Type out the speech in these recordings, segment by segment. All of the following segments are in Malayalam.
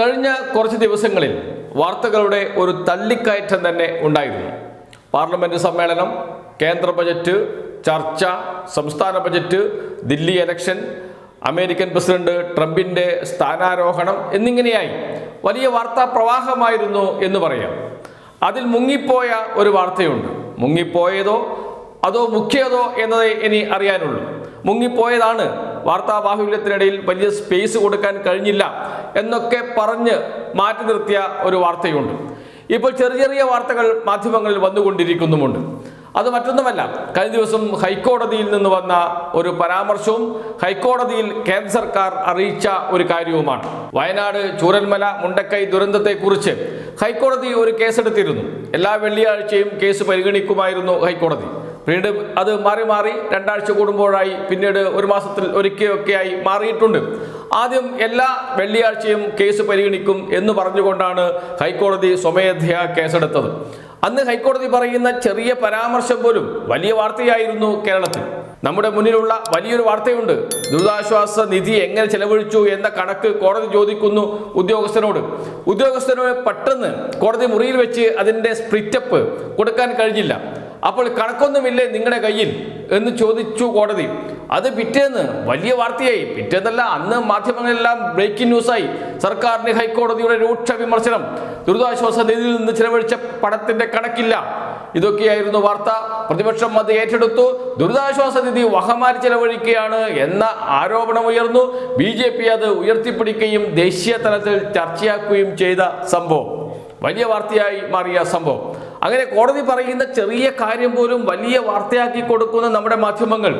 കഴിഞ്ഞ കുറച്ച് ദിവസങ്ങളിൽ വാർത്തകളുടെ ഒരു തള്ളിക്കയറ്റം തന്നെ ഉണ്ടായിരുന്നു. പാർലമെന്റ് സമ്മേളനം കേന്ദ്ര ബജറ്റ് ചർച്ച സംസ്ഥാന budget Delhi election American president ട്രംപിന്റെ സ്ഥാനാരോഹണം എന്നിങ്ങനെയായി വലിയ വാർത്താ പ്രവാഹമായിരുന്നു എന്ന് പറയാം. അതിൽ മുങ്ങിപ്പോയ ഒരു വാർത്തയുണ്ട്. മുങ്ങിപ്പോയതോ അതോ മുഖ്യതോ എന്നതേ ഇനി അറിയാനുള്ളൂ. മുങ്ങിപ്പോയതാണ് വാർത്താ ബാഹുല്യത്തിനിടയിൽ വലിയ സ്പേസ് കൊടുക്കാൻ കഴിഞ്ഞില്ല എന്നൊക്കെ പറഞ്ഞ് മാറ്റി നിർത്തിയ ഒരു വാർത്തയുണ്ട്. ഇപ്പോൾ ചെറിയ ചെറിയ വാർത്തകൾ മാധ്യമങ്ങളിൽ വന്നുകൊണ്ടിരിക്കുന്നുമുണ്ട്. അത് മറ്റൊന്നുമല്ല. കഴിഞ്ഞ ദിവസം ഹൈക്കോടതിയിൽ നിന്ന് വന്ന ഒരു പരാമർശവും ഹൈക്കോടതിയിൽ കേന്ദ്ര സർക്കാർ അറിയിച്ച ഒരു കാര്യവുമാണ്. വയനാട് ചൂരന്മല മുണ്ടക്കൈ ദുരന്തത്തെക്കുറിച്ച് ഹൈക്കോടതി ഒരു കേസെടുത്തിരുന്നു. എല്ലാ വെള്ളിയാഴ്ചയും കേസ് പരിഗണിക്കുമായിരുന്നു ഹൈക്കോടതി. പിന്നീട് അത് മാറി മാറി രണ്ടാഴ്ച കൂടുമ്പോഴായി പിന്നീട് ഒരു മാസത്തിൽ ഒരിക്കലൊക്കെയായി മാറിയിട്ടുണ്ട്. ആദ്യം എല്ലാ വെള്ളിയാഴ്ചയും കേസ് പരിഗണിക്കും എന്ന് പറഞ്ഞുകൊണ്ടാണ് ഹൈക്കോടതി സ്വമേധയാ കേസെടുത്തത്. അന്ന് ഹൈക്കോടതി പറയുന്ന ചെറിയ പരാമർശം പോലും വലിയ വാർത്തയായിരുന്നു കേരളത്തിൽ. നമ്മുടെ മുന്നിലുള്ള വലിയൊരു വാർത്തയുണ്ട്. ദുരിതാശ്വാസ നിധി എങ്ങനെ ചെലവഴിച്ചു എന്ന കണക്ക് കോടതി ചോദിക്കുന്നു ഉദ്യോഗസ്ഥനോട്. ഉദ്യോഗസ്ഥനോട് പെട്ടെന്ന് കോടതി മുറിയിൽ വെച്ച് അതിന്റെ സ്പ്രിറ്റപ്പ് കൊടുക്കാൻ കഴിഞ്ഞില്ല. അപ്പോൾ കണക്കൊന്നുമില്ലേ നിങ്ങളുടെ കയ്യിൽ? എന്ന് ചോദിച്ചു കോടതി. അത് പിറ്റേന്ന് വലിയ വാർത്തയായി. പിറ്റേന്നല്ല അന്ന് മാധ്യമങ്ങളെല്ലാം ബ്രേക്കിംഗ് ന്യൂസായി സർക്കാരിന് ഹൈക്കോടതിയുടെ രൂക്ഷ വിമർശനം. ദുരിതാശ്വാസ നിധിയിൽ നിന്ന് ചിലവഴിച്ച പണത്തിന്റെ കണക്കില്ല. ഇതൊക്കെയായിരുന്നു വാർത്ത. പ്രതിപക്ഷം അത് ഏറ്റെടുത്തു. ദുരിതാശ്വാസ നിധി വഹമാരി ചെലവഴിക്കുകയാണ് എന്ന ആരോപണം ഉയർന്നു. ബി ജെ പി അത് ഉയർത്തിപ്പിടിക്കുകയും ദേശീയ തലത്തിൽ ചർച്ചയാക്കുകയും ചെയ്ത സംഭവം. വലിയ വാർത്തയായി മാറിയ സംഭവം. അങ്ങനെ കോടതി പറയുന്ന ചെറിയ കാര്യം പോലും വലിയ വാർത്തയാക്കി കൊടുക്കുന്ന നമ്മുടെ മാധ്യമങ്ങൾ.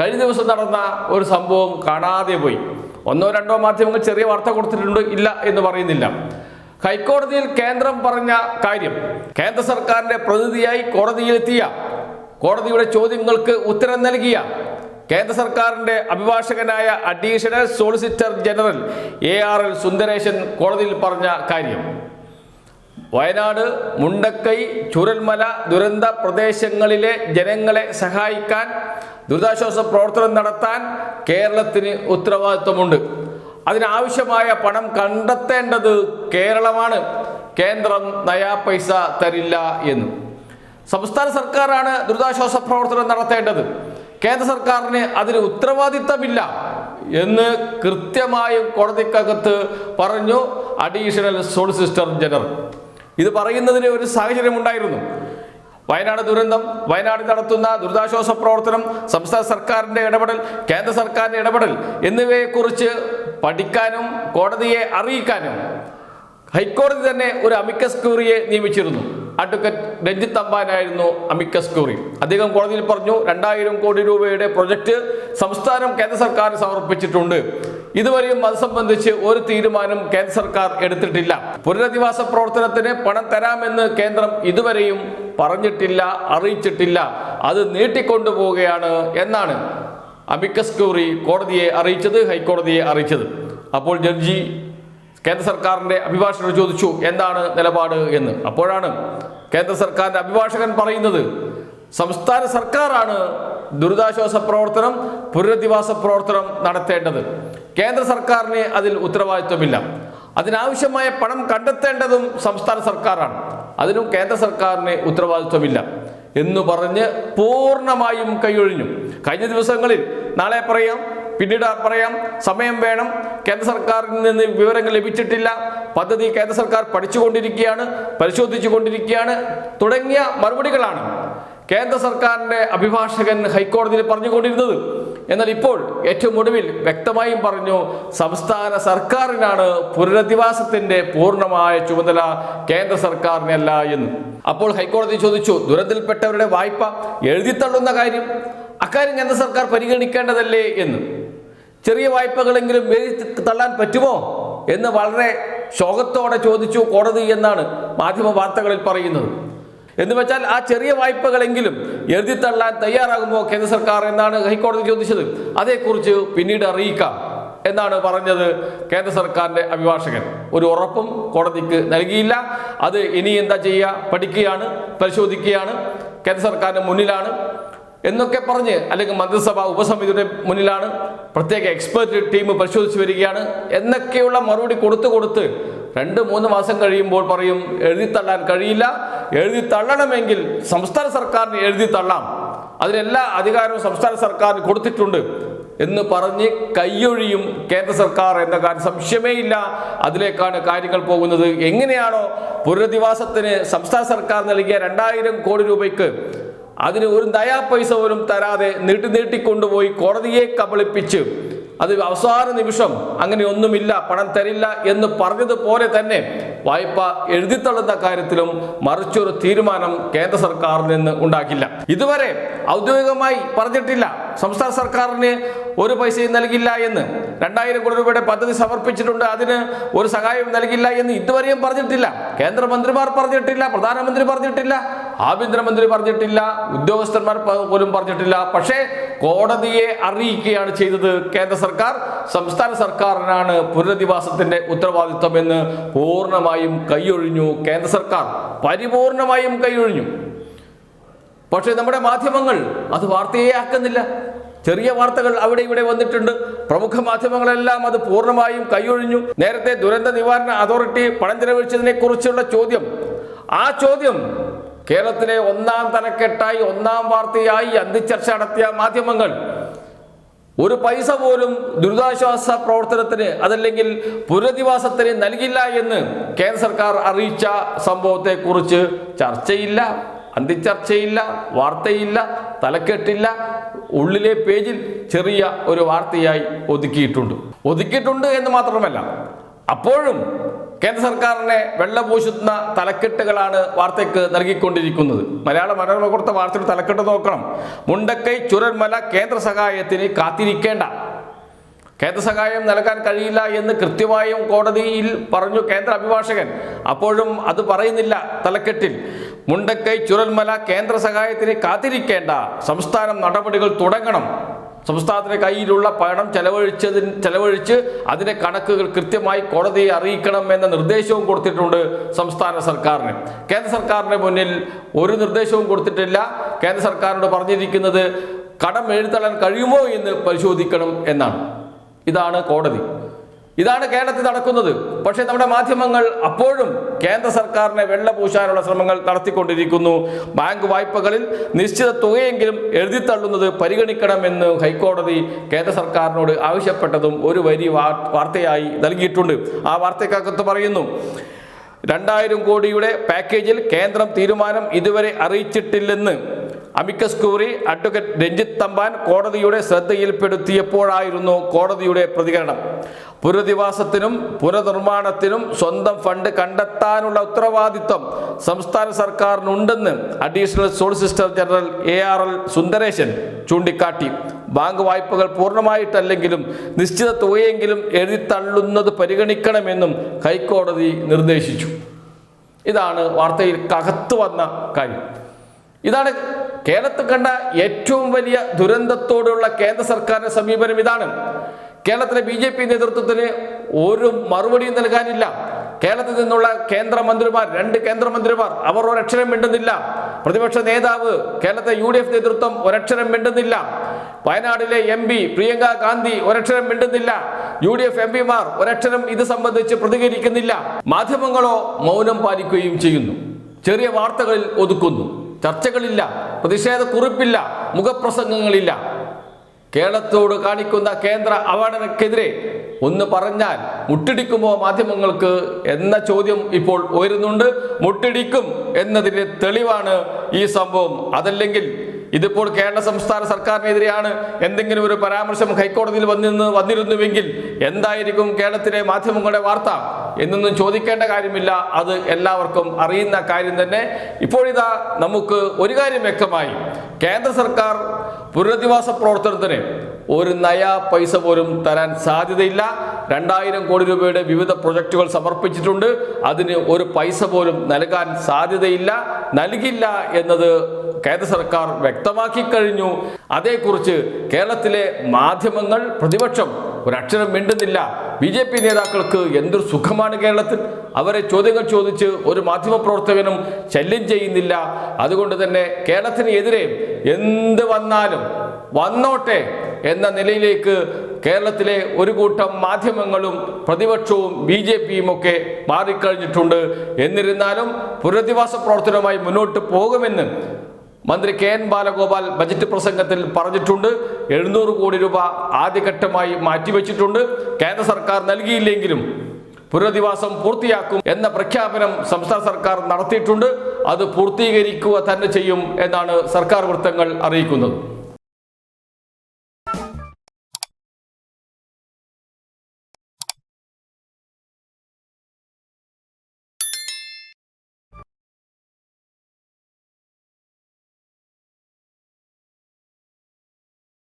കഴിഞ്ഞ ദിവസം നടന്ന ഒരു സംഭവം കാണാതെ പോയി. ഒന്നോ രണ്ടോ മാധ്യമങ്ങൾ ചെറിയ വാർത്ത കൊടുത്തിട്ടുണ്ട് ഇല്ല എന്ന് പറയുന്നില്ല. ഹൈക്കോടതിയിൽ കേന്ദ്രം പറഞ്ഞ കാര്യം കേന്ദ്ര സർക്കാരിന്റെ പ്രതിനിധിയായി കോടതിയിലെത്തിയ കോടതിയുടെ ചോദ്യങ്ങൾക്ക് ഉത്തരം നൽകിയ കേന്ദ്ര സർക്കാരിന്റെ അഭിഭാഷകനായ additional solicitor general A R L Sundaresan കോടതിയിൽ പറഞ്ഞ കാര്യം. വയനാട് മുണ്ടക്കൈ ചുരൽമല ദുരന്ത പ്രദേശങ്ങളിലെ ജനങ്ങളെ സഹായിക്കാൻ ദുരിതാശ്വാസ പ്രവർത്തനം നടത്താൻ കേരളത്തിന് ഉത്തരവാദിത്വമുണ്ട്. അതിനാവശ്യമായ പണം കണ്ടെത്തേണ്ടത് കേരളമാണ്. കേന്ദ്രം നയാ പൈസ തരില്ല എന്ന്. സംസ്ഥാന സർക്കാരാണ് ദുരിതാശ്വാസ പ്രവർത്തനം നടത്തേണ്ടത്. കേന്ദ്ര സർക്കാരിന് അതിന് ഉത്തരവാദിത്തമില്ല എന്ന് കൃത്യമായും കോടതിക്കകത്ത് പറഞ്ഞു അഡീഷണൽ സോളിസിറ്റർ ജനറൽ. ഇത് പറയുന്നതിന് ഒരു സാഹചര്യം ഉണ്ടായിരുന്നു വയനാട് ദുരന്തം വയനാട് നടത്തുന്ന ദുരിതാശ്വാസ പ്രവർത്തനം സംസ്ഥാന സർക്കാരിന്റെ ഇടപെടൽ കേന്ദ്ര സർക്കാരിന്റെ ഇടപെടൽ എന്നിവയെക്കുറിച്ച് പഠിക്കാനും കോടതിയെ അറിയിക്കാനും ഹൈക്കോടതി തന്നെ ഒരു അമിക്കസ് ക്യൂറിയെ നിയമിച്ചിരുന്നു. അഡ്വക്കേറ്റ് രഞ്ജിത്ത് അമ്പാനായിരുന്നു അമിക്കസ് ക്യൂറി. അദ്ദേഹം കോടതിയിൽ പറഞ്ഞു രണ്ടായിരം കോടി രൂപയുടെ പ്രൊജക്ട് സംസ്ഥാനം കേന്ദ്ര സർക്കാർ സമർപ്പിച്ചിട്ടുണ്ട്. ഇതുവരെയും അത് സംബന്ധിച്ച് ഒരു തീരുമാനം കേന്ദ്ര സർക്കാർ എടുത്തിട്ടില്ല. പുനരധിവാസ പ്രവർത്തനത്തിന് പണം തരാമെന്ന് കേന്ദ്രം ഇതുവരെയും പറഞ്ഞിട്ടില്ല അറിയിച്ചിട്ടില്ല. അത് നീട്ടിക്കൊണ്ടുപോവുകയാണ് എന്നാണ് അമിക്കസ് ക്യൂറി കോടതിയെ അറിയിച്ചത് ഹൈക്കോടതിയെ അറിയിച്ചത്. അപ്പോൾ ജഡ്ജി കേന്ദ്ര സർക്കാരിന്റെ അഭിഭാഷകർ ചോദിച്ചു എന്താണ് നിലപാട് എന്ന്? അപ്പോഴാണ് കേന്ദ്ര സർക്കാരിന്റെ അഭിഭാഷകൻ പറയുന്നത് സംസ്ഥാന സർക്കാരാണ് ദുരിതാശ്വാസ പ്രവർത്തനം പുനരധിവാസ പ്രവർത്തനം നടത്തേണ്ടത്. കേന്ദ്ര സർക്കാരിന് അതിൽ ഉത്തരവാദിത്വമില്ല. അതിനാവശ്യമായ പണം കണ്ടെത്തേണ്ടതും സംസ്ഥാന സർക്കാരാണ്. അതിനും കേന്ദ്ര സർക്കാരിന് ഉത്തരവാദിത്വമില്ല എന്ന് പറഞ്ഞ് പൂർണമായും കൈയൊഴിഞ്ഞു. കഴിഞ്ഞ ദിവസങ്ങളിൽ നാളെ പറയാം പിന്നീട് പറയാം സമയം വേണം കേന്ദ്ര സർക്കാരിൽ നിന്ന് വിവരങ്ങൾ ലഭിച്ചിട്ടില്ല പദ്ധതി കേന്ദ്ര സർക്കാർ പഠിച്ചുകൊണ്ടിരിക്കുകയാണ് പരിശോധിച്ചു കൊണ്ടിരിക്കുകയാണ് തുടങ്ങിയ മറുപടികളാണ് കേന്ദ്ര സർക്കാരിന്റെ അഭിഭാഷകൻ ഹൈക്കോടതിയിൽ പറഞ്ഞുകൊണ്ടിരുന്നത്. എന്നാൽ ഇപ്പോൾ ഏറ്റവും ഒടുവിൽ വ്യക്തമായും പറഞ്ഞു സംസ്ഥാന സർക്കാരിനാണ് പുനരധിവാസത്തിന്റെ പൂർണമായ ചുമതല കേന്ദ്ര സർക്കാരിനല്ല എന്ന്. അപ്പോൾ ഹൈക്കോടതി ചോദിച്ചു ദുരന്തത്തിൽപ്പെട്ടവരുടെ വായ്പ എഴുതിത്തള്ളുന്ന കാര്യം അക്കാര്യം കേന്ദ്ര സർക്കാർ പരിഗണിക്കേണ്ടതല്ലേ എന്ന്. ചെറിയ വായ്പകളെങ്കിലും എഴുതി തള്ളാൻ പറ്റുമോ എന്ന് വളരെ ശോകത്തോടെ ചോദിച്ചു കോടതി എന്നാണ് മാധ്യമ വാർത്തകളിൽ പറയുന്നത്. എന്ന് വെച്ചാൽ ആ ചെറിയ വായ്പകളെങ്കിലും എഴുതി തള്ളാൻ തയ്യാറാകുമ്പോൾ കേന്ദ്ര സർക്കാർ എന്നാണ് ഹൈക്കോടതി ചോദിച്ചത്? അതേക്കുറിച്ച് പിന്നീട് അറിയിക്കാം എന്നാണ് പറഞ്ഞത് കേന്ദ്ര സർക്കാരിന്റെ അഭിഭാഷകൻ. ഒരു ഉറപ്പും കോടതിക്ക് നൽകിയില്ല. അത് ഇനി എന്താ ചെയ്യുക? പഠിക്കുകയാണ് പരിശോധിക്കുകയാണ്. കേന്ദ്ര സർക്കാരിന്റെ മുന്നിലാണ് എന്നൊക്കെ പറഞ്ഞ് അല്ലെങ്കിൽ മന്ത്രിസഭ ഉപസമിതിയുടെ മുന്നിലാണ് പ്രത്യേക എക്സ്പെർട്ട് ടീം പരിശോധിച്ച് വരികയാണ് എന്നൊക്കെയുള്ള മറുപടി കൊടുത്തു കൊടുത്ത് രണ്ട് മൂന്ന് മാസം കഴിയുമ്പോൾ പറയും എഴുതി തള്ളാൻ കഴിയില്ല. എഴുതി തള്ളണമെങ്കിൽ സംസ്ഥാന സർക്കാരിന് എഴുതി തള്ളാം. അതിനെല്ലാ അധികാരവും സംസ്ഥാന സർക്കാരിന് കൊടുത്തിട്ടുണ്ട് എന്ന് പറഞ്ഞ് കൈയൊഴിയും കേന്ദ്ര സർക്കാർ എന്ന കാര്യം സംശയമേ ഇല്ല. അതിലേക്കാണ് കാര്യങ്ങൾ പോകുന്നത്. എങ്ങനെയാണോ പുനരധിവാസത്തിന് സംസ്ഥാന സർക്കാർ നൽകിയ രണ്ടായിരം കോടി രൂപയ്ക്ക് അതിന് ഒരു ദയാ പൈസ പോലും തരാതെ നീട്ടി നീട്ടിക്കൊണ്ടുപോയി കോടതിയെ കബളിപ്പിച്ച് അത് അവസാന നിമിഷം അങ്ങനെ ഒന്നുമില്ല പണം തരില്ല എന്ന് പറഞ്ഞതുപോലെ തന്നെ വായ്പ എഴുതിത്തള്ളുന്ന കാര്യത്തിലും മറിച്ചൊരു തീരുമാനം കേന്ദ്ര സർക്കാരിൽ നിന്ന് ഉണ്ടാക്കില്ല ഇതുവരെ ഔദ്യോഗികമായി പറഞ്ഞിട്ടില്ല. സംസ്ഥാന സർക്കാരിന് ഒരു പൈസയും നൽകില്ല എന്ന്. രണ്ടായിരം കോടി രൂപയുടെ പദ്ധതി സമർപ്പിച്ചിട്ടുണ്ട്. അതിന് ഒരു സഹായവും നൽകില്ല എന്ന് ഇതുവരെയും പറഞ്ഞിട്ടില്ല. കേന്ദ്രമന്ത്രിമാർ പറഞ്ഞിട്ടില്ല. പ്രധാനമന്ത്രി പറഞ്ഞിട്ടില്ല. ആഭ്യന്തരമന്ത്രി പറഞ്ഞിട്ടില്ല. ഉദ്യോഗസ്ഥന്മാർ പോലും പറഞ്ഞിട്ടില്ല. പക്ഷേ കോടതിയെ അറിയിക്കുകയാണ് ചെയ്തത് കേന്ദ്ര സർക്കാർ. സംസ്ഥാന സർക്കാരിനാണ് പുനരധിവാസത്തിന്റെ ഉത്തരവാദിത്വം എന്ന് പൂർണമായും കൈയൊഴിഞ്ഞു കേന്ദ്ര സർക്കാർ. പരിപൂർണമായും കൈയൊഴിഞ്ഞു. പക്ഷേ നമ്മുടെ മാധ്യമങ്ങൾ അത് വാർത്തയെ ആക്കുന്നില്ല. ചെറിയ വാർത്തകൾ അവിടെ ഇവിടെ വന്നിട്ടുണ്ട്. പ്രമുഖ മാധ്യമങ്ങളെല്ലാം അത് പൂർണമായും കൈയൊഴിഞ്ഞു. നേരത്തെ ദുരന്ത നിവാരണ അതോറിറ്റി പണം ചെലവഴിച്ചതിനെ കുറിച്ചുള്ള ചോദ്യം. ആ ചോദ്യം കേരളത്തിലെ ഒന്നാം തലക്കെട്ടായി ഒന്നാം വാർത്തയായി അന്തിച്ചർച്ച നടത്തിയ മാധ്യമങ്ങൾ ഒരു പൈസ പോലും ദുരിതാശ്വാസ പ്രവർത്തനത്തിന് അതല്ലെങ്കിൽ പുനരധിവാസത്തിന് നൽകില്ല എന്ന് കേന്ദ്ര സർക്കാർ അറിയിച്ച സംഭവത്തെക്കുറിച്ച് ചർച്ചയില്ല അന്തിച്ചർച്ചയില്ല വാർത്തയില്ല തലക്കെട്ടില്ല. ഉള്ളിലെ പേജിൽ ചെറിയ ഒരു വാർത്തയായി ഒതുക്കിയിട്ടുണ്ട്. ഒതുക്കിയിട്ടുണ്ട് എന്ന് മാത്രമല്ല അപ്പോഴും കേന്ദ്ര സർക്കാരിനെ വെള്ളപൂശുന്ന തലക്കെട്ടുകളാണ് വാർത്തയ്ക്ക് നൽകിക്കൊണ്ടിരിക്കുന്നത്. മലയാള മനോരമ കൊടുത്ത വാർത്തയുടെ തലക്കെട്ട് നോക്കണം. മുണ്ടക്കൈ ചുരൽമല കേന്ദ്ര സഹായത്തിന് കാത്തിരിക്കേണ്ട. കേന്ദ്ര സഹായം നൽകാൻ കഴിയില്ല എന്ന് കൃത്യമായും കോടതിയിൽ പറഞ്ഞു കേന്ദ്ര അഭിഭാഷകൻ. അപ്പോഴും അത് പറയുന്നില്ല തലക്കെട്ടിൽ. മുണ്ടക്കൈ ചുരൽമല കേന്ദ്ര സഹായത്തിന് കാത്തിരിക്കേണ്ട. സംസ്ഥാനം നടപടികൾ തുടങ്ങണം. സംസ്ഥാനത്തിന്റെ കയ്യിലുള്ള പണം ചെലവഴിച്ചതിന് ചെലവഴിച്ച് അതിന്റെ കണക്കുകൾ കൃത്യമായി കോടതിയെ അറിയിക്കണം എന്ന നിർദ്ദേശവും കൊടുത്തിട്ടുണ്ട് സംസ്ഥാന സർക്കാരിന്. കേന്ദ്ര സർക്കാരിന്റെ മുന്നിൽ ഒരു നിർദ്ദേശവും കൊടുത്തിട്ടില്ല. കേന്ദ്ര സർക്കാരിനോട് പറഞ്ഞിരിക്കുന്നത് കടം എഴുതള്ളാൻ കഴിയുമോ എന്ന് പരിശോധിക്കണം എന്നാണ്. ഇതാണ് കോടതി. ഇതാണ് കേരളത്തിൽ നടക്കുന്നത്. പക്ഷേ നമ്മുടെ മാധ്യമങ്ങൾ അപ്പോഴും കേന്ദ്ര സർക്കാരിനെ വെള്ളപൂശാനുള്ള ശ്രമങ്ങൾ നടത്തിക്കൊണ്ടിരിക്കുന്നു. ബാങ്ക് വായ്പകളിൽ നിശ്ചിത തുകയെങ്കിലും എഴുതിത്തള്ളുന്നത് പരിഗണിക്കണമെന്ന് ഹൈക്കോടതി കേന്ദ്ര സർക്കാരിനോട് ആവശ്യപ്പെട്ടതും ഒരു വരി വാർത്തയായി നൽകിയിട്ടുണ്ട്. ആ വാർത്തക്കകത്ത് പറയുന്നു രണ്ടായിരം കോടിയുടെ പാക്കേജിൽ കേന്ദ്രം തീരുമാനം ഇതുവരെ അറിയിച്ചിട്ടില്ലെന്ന് amicus curiae advocate Ranjith Thampan കോടതിയുടെ ശ്രദ്ധയിൽപ്പെടുത്തിയപ്പോഴായിരുന്നു കോടതിയുടെ പ്രതികരണം. പുനരധിവാസത്തിനും പുനർനിർമ്മാണത്തിനും സ്വന്തം ഫണ്ട് കണ്ടെത്താനുള്ള ഉത്തരവാദിത്വം സംസ്ഥാന സർക്കാരിനുണ്ടെന്ന് additional solicitor general A R L Sundaresan ചൂണ്ടിക്കാട്ടി. ബാങ്ക് വായ്പകൾ പൂർണമായിട്ടല്ലെങ്കിലും നിശ്ചിത തുകയെങ്കിലും എഴുതിത്തള്ളുന്നത് പരിഗണിക്കണമെന്നും ഹൈക്കോടതി നിർദ്ദേശിച്ചു. ഇതാണ് വാർത്തയിൽ കകത്ത് വന്ന കാര്യം. ഇതാണ് കേരളത്തിൽ കണ്ട ഏറ്റവും വലിയ ദുരന്തത്തോടുള്ള കേന്ദ്ര സർക്കാരിന്റെ സമീപനം ഇതാണ്. കേരളത്തിലെ ബി ജെ പി നേതൃത്വത്തിന് ഒരു മറുപടിയും നൽകാനില്ല. കേരളത്തിൽ നിന്നുള്ള കേന്ദ്രമന്ത്രിമാർ രണ്ട് കേന്ദ്രമന്ത്രിമാർ അവർ ഒരക്ഷരം മിണ്ടുന്നില്ല. പ്രതിപക്ഷ നേതാവ് കേരളത്തെ യു ഡി എഫ് നേതൃത്വം ഒരക്ഷരം മിണ്ടുന്നില്ല. വയനാടിലെ എം പി പ്രിയങ്ക ഗാന്ധി ഒരക്ഷരം മിണ്ടുന്നില്ല. യു ഡി എഫ് എം പിമാർ ഒരക്ഷരം ഇത് സംബന്ധിച്ച് പ്രതികരിക്കുന്നില്ല. മാധ്യമങ്ങളോ മൗനം പാലിക്കുകയും ചെയ്യുന്നു. ചെറിയ വാർത്തകളിൽ ഒതുക്കുന്നു. ചർച്ചകളില്ല. പ്രതിഷേധ കുറിപ്പില്ല മുഖപ്രസംഗങ്ങളില്ല. കേരളത്തോട് കാണിക്കുന്ന കേന്ദ്ര അവഗണനക്കെതിരെ ഒന്ന് പറഞ്ഞാൽ മുട്ടിടിക്കുമോ മാധ്യമങ്ങൾക്ക് എന്ന ചോദ്യം ഇപ്പോൾ ഉയരുന്നുണ്ട്. മുട്ടിടിക്കും എന്നതിന്റെ തെളിവാണ് ഈ സംഭവം. അതല്ലെങ്കിൽ ഇതിപ്പോൾ കേരള സംസ്ഥാന സർക്കാരിനെതിരെയാണ് എന്തെങ്കിലും ഒരു പരാമർശം ഹൈക്കോടതിയിൽ വന്നിരുന്നു വന്നിരുന്നുവെങ്കിൽ എന്തായിരിക്കും കേരളത്തിലെ മാധ്യമങ്ങളുടെ വാർത്ത എന്നൊന്നും ചോദിക്കേണ്ട കാര്യമില്ല. അത് എല്ലാവർക്കും അറിയുന്ന കാര്യം തന്നെ. ഇപ്പോഴിതാ നമുക്ക് ഒരു കാര്യം വ്യക്തമായി. കേന്ദ്ര സർക്കാർ പുനരധിവാസ പ്രവർത്തനത്തിന് ഒരു നയ പൈസ പോലും തരാൻ സാധ്യതയില്ല. രണ്ടായിരം കോടി രൂപയുടെ വിവിധ പ്രൊജക്റ്റുകൾ സമർപ്പിച്ചിട്ടുണ്ട്. അതിന് ഒരു പൈസ പോലും നൽകാൻ സാധ്യതയില്ല. നൽകില്ല എന്നത് കേന്ദ്ര സർക്കാർ വ്യക്തമാക്കി കഴിഞ്ഞു. അതേക്കുറിച്ച് കേരളത്തിലെ മാധ്യമങ്ങൾ പ്രതിപക്ഷം ഒരക്ഷരം മിണ്ടുന്നില്ല. ബി ജെ പി നേതാക്കൾക്ക് എന്തൊരു സുഖമാണ് കേരളത്തിൽ? അവരെ ചോദ്യങ്ങൾ ചോദിച്ച് ഒരു മാധ്യമപ്രവർത്തകനും ശല്യം ചെയ്യുന്നില്ല. അതുകൊണ്ട് തന്നെ കേരളത്തിനെതിരെ എന്ത് വന്നാലും വന്നോട്ടെ എന്ന നിലയിലേക്ക് കേരളത്തിലെ ഒരു കൂട്ടം മാധ്യമങ്ങളും പ്രതിപക്ഷവും ബി ജെ പിയും ഒക്കെ മാറിക്കഴിഞ്ഞിട്ടുണ്ട്. എന്നിരുന്നാലും പുനരധിവാസ പ്രവർത്തനവുമായി മുന്നോട്ട് പോകുമെന്ന് മന്ത്രി കെ എൻ ബാലഗോപാൽ ബജറ്റ് പ്രസംഗത്തിൽ പറഞ്ഞിട്ടുണ്ട്. എഴുന്നൂറ് കോടി രൂപ ആദ്യഘട്ടമായി മാറ്റിവെച്ചിട്ടുണ്ട്. കേന്ദ്ര സർക്കാർ നൽകിയില്ലെങ്കിലും പുനരധിവാസം പൂർത്തിയാക്കും എന്ന പ്രഖ്യാപനം സംസ്ഥാന സർക്കാർ നടത്തിയിട്ടുണ്ട്. അത് പൂർത്തീകരിക്കുക തന്നെ ചെയ്യും എന്നാണ് സർക്കാർ വൃത്തങ്ങൾ അറിയിക്കുന്നത്.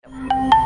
Yep.